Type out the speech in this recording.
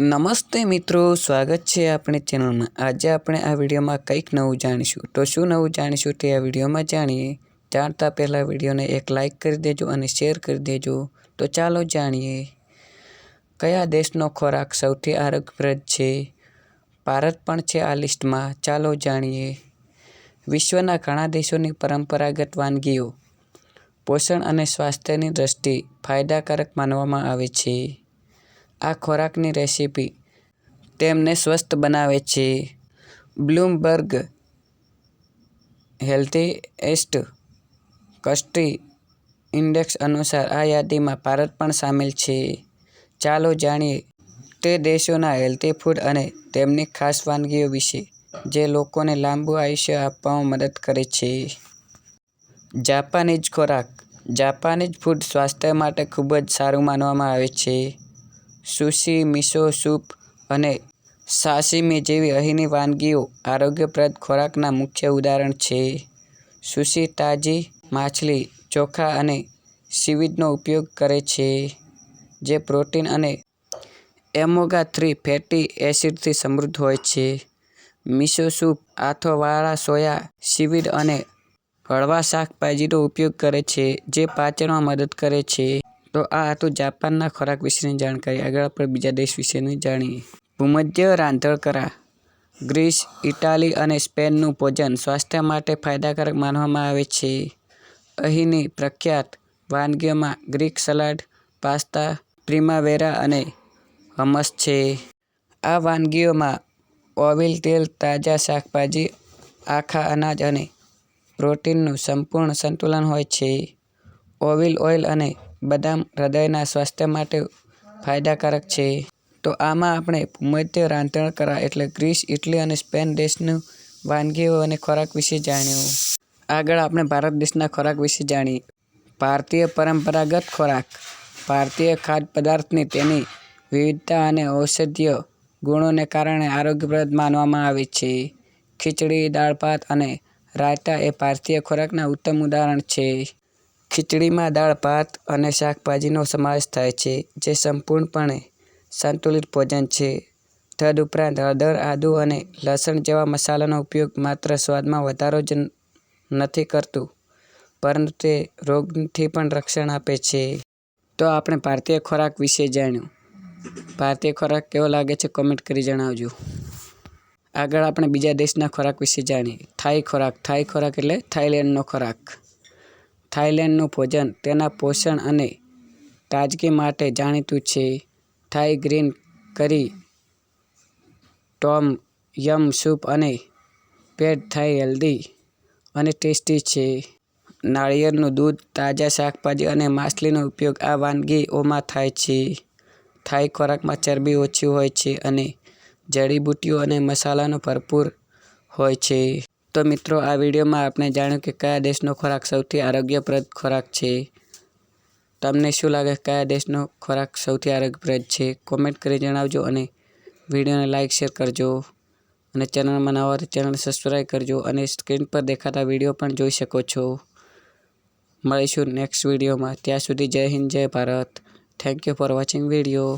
નમસ્તે મિત્રો, સ્વાગત છે આપણી ચેનલમાં. આજે આપણે આ વિડીયોમાં કંઈક નવું જાણીશું. તો શું નવું જાણીશું તે આ વિડીયોમાં જાણીએ. જાણતા પહેલાં વિડીયોને એક લાઇક કરી દેજો અને શેર કરી દેજો. તો ચાલો જાણીએ. કયા દેશનો ખોરાક સૌથી આરોગ્યપ્રદ છે? ભારત પણ છે આ લિસ્ટમાં. ચાલો જાણીએ. વિશ્વના ઘણા દેશોની પરંપરાગત વાનગીઓ. પોષણ અને સ્વાસ્થ્યની દ્રષ્ટિ ફાયદાકારક માનવામાં આવે છે. આ ખોરાકની રેસીપી તેમને સ્વસ્થ બનાવે છે. બ્લૂમબર્ગ હેલ્ધીએસ્ટ કસ્ટી ઇન્ડેક્સ અનુસાર આ યાદીમાં ભારત પણ સામેલ છે. ચાલો જાણીએ તે દેશોના હેલ્ધી ફૂડ અને તેમની ખાસ વાનગીઓ વિશે, જે લોકોને લાંબુ આયુષ્ય આપવામાં મદદ કરે છે. જાપાનીઝ ખોરાક જાપાનીઝ ફૂડ સ્વાસ્થ્ય માટે ખૂબ જ સારું માનવામાં આવે છે. સુશી મિસો સૂપ અને સાશિમી જેવી અહીંની વાનગીઓ આરોગ્યપ્રદ ખોરાકના મુખ્ય ઉદાહરણ છે. સુશી તાજી, માછલી, ચોખા અને સીવીડનો ઉપયોગ કરે છે, જે પ્રોટીન અને ઓમેગા થ્રી ફેટી એસિડથી સમૃદ્ધ હોય છે. મિસો સૂપ આથોવાળા સોયા સીવીડ અને હળવા શાકભાજીનો ઉપયોગ કરે છે, જે પાચનમાં મદદ કરે છે. તો આ હતું જાપાનના ખોરાક વિશેની જાણકારી. આગળ આપણે બીજા દેશ વિશેની જાણીએ. ભૂમધ્ય રાંધણકરા, ગ્રીસ, ઇટાલી અને સ્પેનનું ભોજન સ્વાસ્થ્ય માટે ફાયદાકારક માનવામાં આવે છે. અહીંની પ્રખ્યાત વાનગીઓમાં ગ્રીક સલાડ, પાસ્તા, પ્રિમાવેરા અને હમસ છે. આ વાનગીઓમાં ઓલિવ તેલ, તાજા શાકભાજી, આખા અનાજ અને પ્રોટીનનું સંપૂર્ણ સંતુલન હોય છે. ઓવિલ ઓઇલ અને બદામ હૃદયના સ્વાસ્થ્ય માટે ફાયદાકારક છે. તો આમાં આપણે ભૂમધ્ય રાંધણકળા એટલે ગ્રીસ, ઇટલી અને સ્પેન દેશની વાનગીઓ અને ખોરાક વિશે જાણ્યું. આગળ આપણે ભારત દેશના ખોરાક વિશે જાણીએ. ભારતીય પરંપરાગત ખોરાક. ભારતીય ખાદ્ય પદાર્થની તેની વિવિધતા અને ઔષધીય ગુણોને કારણે આરોગ્યપ્રદ માનવામાં આવે છે. ખીચડી, દાળ ભાત અને રાયતા એ ભારતીય ખોરાકના ઉત્તમ ઉદાહરણ છે. ખીચડીમાં દાળ, ભાત અને શાકભાજીનો સમાવેશ થાય છે, જે સંપૂર્ણપણે સંતુલિત ભોજન છે. તદુપરાંત હળદર, આદુ અને લસણ જેવા મસાલાનો ઉપયોગ માત્ર સ્વાદમાં વધારો જ નથી કરતું, પરંતુ તે રોગથી પણ રક્ષણ આપે છે. તો આપણે ભારતીય ખોરાક વિશે જાણ્યું. ભારતીય ખોરાક કેવો લાગે છે કોમેન્ટ કરી જણાવજો. આગળ આપણે બીજા દેશના ખોરાક વિશે જાણીએ. થાઈ ખોરાક. થાઈ ખોરાક એટલે થાઈલેન્ડનો ખોરાક. થાઈલેન્ડનું ભોજન તેના પોષણ અને તાજગી માટે જાણીતું છે. Thai green curry tom, yum, soup અને પેડ થાઈ હેલ્ધી અને ટેસ્ટી છે. નાળિયેરનું દૂધ, તાજા શાકભાજી અને માછલીનો ઉપયોગ આ વાનગીઓમાં થાય છે. થાઈ ખોરાકમાં ચરબી ઓછી હોય છે અને જડીબુટ્ટીઓ અને મસાલાનો ભરપૂર હોય છે. તો મિત્રો, આ વિડીયોમાં આપણે જાણ્યું કે કયા દેશનો ખોરાક સૌથી આરોગ્યપ્રદ ખોરાક છે. તમને શું લાગે કયા દેશનો ખોરાક સૌથી આરોગ્યપ્રદ છે? કોમેન્ટ કરી જણાવજો અને વિડીયોને લાઇક શેર કરજો. અને ચેનલમાં નવા ચેનલ સબસ્ક્રાઈબ કરજો અને સ્ક્રીન પર દેખાતા વીડિયો પણ જોઈ શકો છો. મળીશું નેક્સ્ટ વિડીયોમાં. ત્યાં સુધી જય હિન્દ, જય Bharat. Thank you for watching video